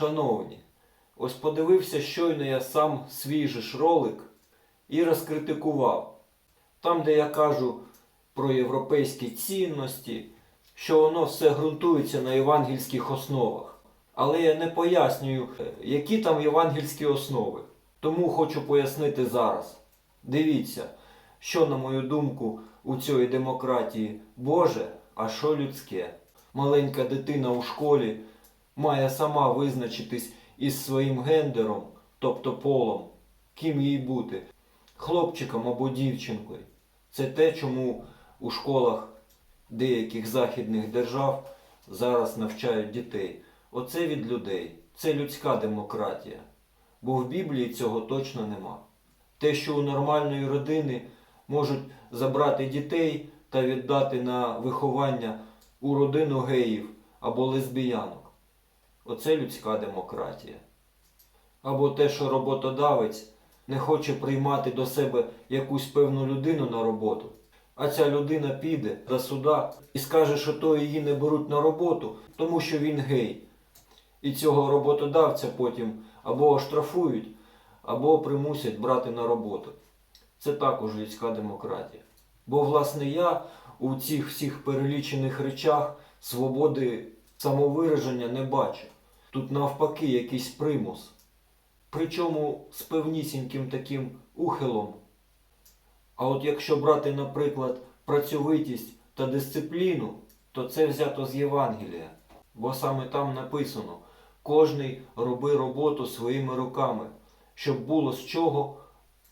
Шановні, ось подивився щойно я сам свій же ж ролик і розкритикував. Там, де я кажу про європейські цінності, що воно все ґрунтується на євангельських основах. Але я не пояснюю, е, які там євангельські основи. Тому хочу пояснити зараз. Дивіться, що, на мою думку, у цій демократії Боже, а що людське. Маленька дитина у школі має сама визначитись із своїм гендером, тобто полом, ким їй бути, хлопчиком або дівчинкою. Це те, чому у школах деяких західних держав зараз навчають дітей. Оце від людей. Це людська демократія. Бо в Біблії цього точно нема. Те, що у нормальної родини можуть забрати дітей та віддати на виховання у родину геїв або лесбіянок. Оце людська демократія. Або те, що роботодавець не хоче приймати до себе якусь певну людину на роботу, а ця людина піде до суда і скаже, що то її не беруть на роботу, тому що він гей. І цього роботодавця потім або оштрафують, або примусять брати на роботу. Це також людська демократія. Бо, власне, я у цих всіх перелічених речах свободи самовираження не бачу. Тут навпаки якийсь примус. Причому з певнісіньким таким ухилом. А от якщо брати, наприклад, працьовитість та дисципліну, то це взято з Євангелія. Бо саме там написано: кожний роби роботу своїми руками, щоб було з чого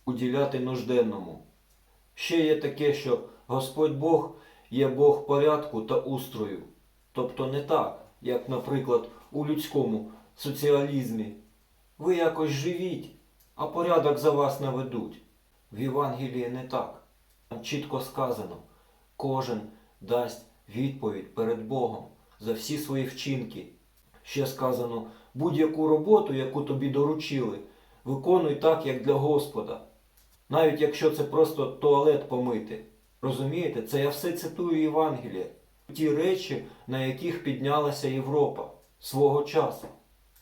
уділяти нужденному. Ще є таке, що Господь Бог є Бог порядку та устрою. Тобто не так, як, наприклад, у людському соціалізмі. Ви якось живіть, а порядок за вас наведуть. В Євангелії не так. Там чітко сказано, кожен дасть відповідь перед Богом за всі свої вчинки. Ще сказано, будь-яку роботу, яку тобі доручили, виконуй так, як для Господа. Навіть якщо це просто туалет помити. Розумієте, це я все цитую Євангелія. Ті речі, на яких піднялася Європа свого часу.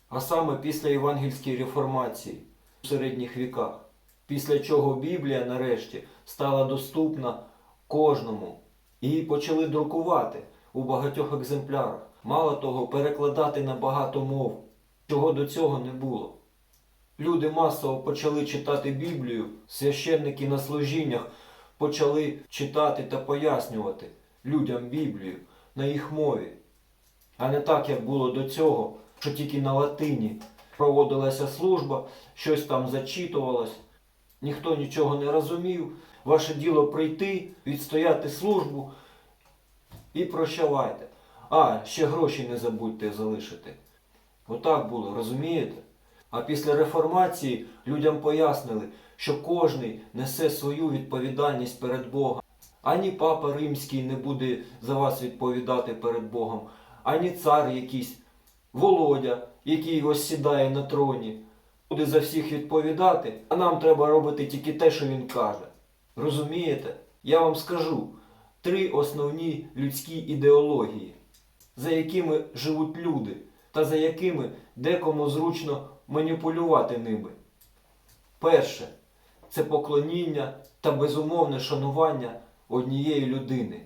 А саме після євангельської реформації у середніх віках. Після чого Біблія нарешті стала доступна кожному. Її почали друкувати у багатьох екземплярах. Мало того, перекладати на багато мов, чого до цього не було. Люди масово почали читати Біблію, священники на служіннях почали читати та пояснювати людям Біблію на їх мові. А не так, як було до цього, що тільки на латині проводилася служба, щось там зачитувалось, ніхто нічого не розумів. Ваше діло прийти, відстояти службу і прощавайте. А, ще гроші не забудьте залишити. Отак було, розумієте? А після реформації людям пояснили, що кожний несе свою відповідальність перед Богом. Ані папа римський не буде за вас відповідати перед Богом, ані цар якийсь Володя, який ось сідає на троні, буде за всіх відповідати, а нам треба робити тільки те, що він каже. Розумієте? Я вам скажу три основні людські ідеології, за якими живуть люди, та за якими декому зручно маніпулювати ними. Перше це поклоніння та безумовне шанування однієї людини,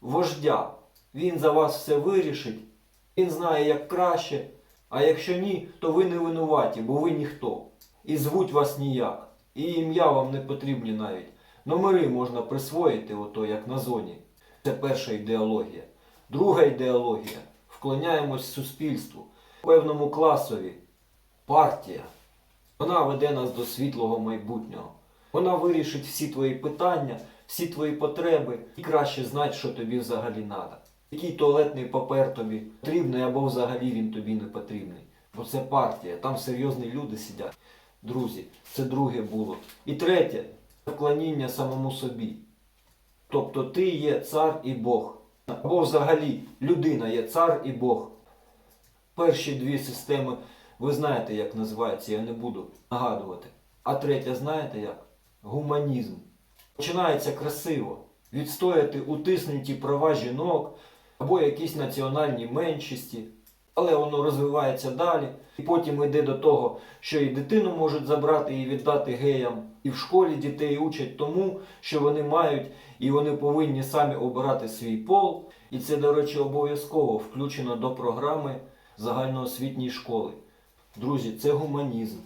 вождя. Він за вас все вирішить, він знає як краще, а якщо ні, то ви не винуваті, бо ви ніхто. І звуть вас ніяк. І ім'я вам не потрібні навіть. Номери можна присвоїти, ото як на зоні. Це перша ідеологія. Друга ідеологія вклоняємось суспільству, певному класові. Партія. Вона веде нас до світлого майбутнього. Вона вирішить всі твої питання, всі твої потреби і краще знать, що тобі взагалі треба. Який туалетний папер тобі потрібний або взагалі він тобі не потрібний. Бо це партія, там серйозні люди сидять. Друзі, це друге було. І третє вклоніння самому собі. Тобто ти є цар і Бог. Або взагалі людина є цар і Бог. Перші дві системи ви знаєте, як називаються, я не буду нагадувати. А третя, знаєте як? Гуманізм. Починається красиво. Відстояти утиснуті права жінок або якісь національні меншості. але воно розвивається далі. І потім йде до того, що і дитину можуть забрати і віддати геям. І в школі дітей учать тому, що вони мають і вони повинні самі обирати свій пол. І це, до речі, обов'язково включено до програми загальноосвітньої школи. Друзі, це гуманізм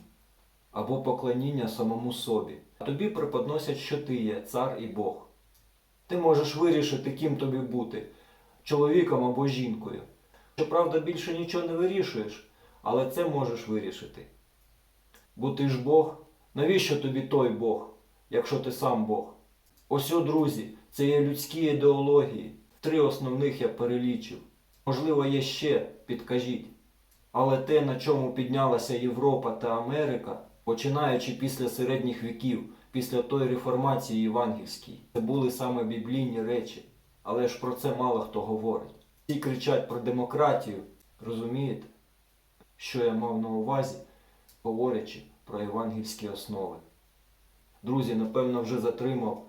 або поклоніння самому собі. Тобі преподносять, що ти є цар і Бог. Ти можеш вирішити, ким тобі бути чоловіком або жінкою. Щоправда, більше нічого не вирішуєш, але це можеш вирішити. Бо ти ж Бог. Навіщо тобі той Бог, якщо ти сам Бог? Ось, о, друзі, це є людські ідеології. Три основних я перелічив. Можливо, є ще, підкажіть. Але те, на чому піднялася Європа та Америка, починаючи після середніх віків, після тої реформації євангельській, це були саме біблійні речі. Але ж про це мало хто говорить. Всі кричать про демократію, розумієте, що я мав на увазі, говорячи про євангельські основи. Друзі, напевно, вже затримав.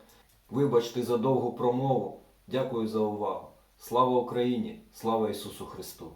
Вибачте за довгу промову. Дякую за увагу. Слава Україні! Слава Ісусу Христу!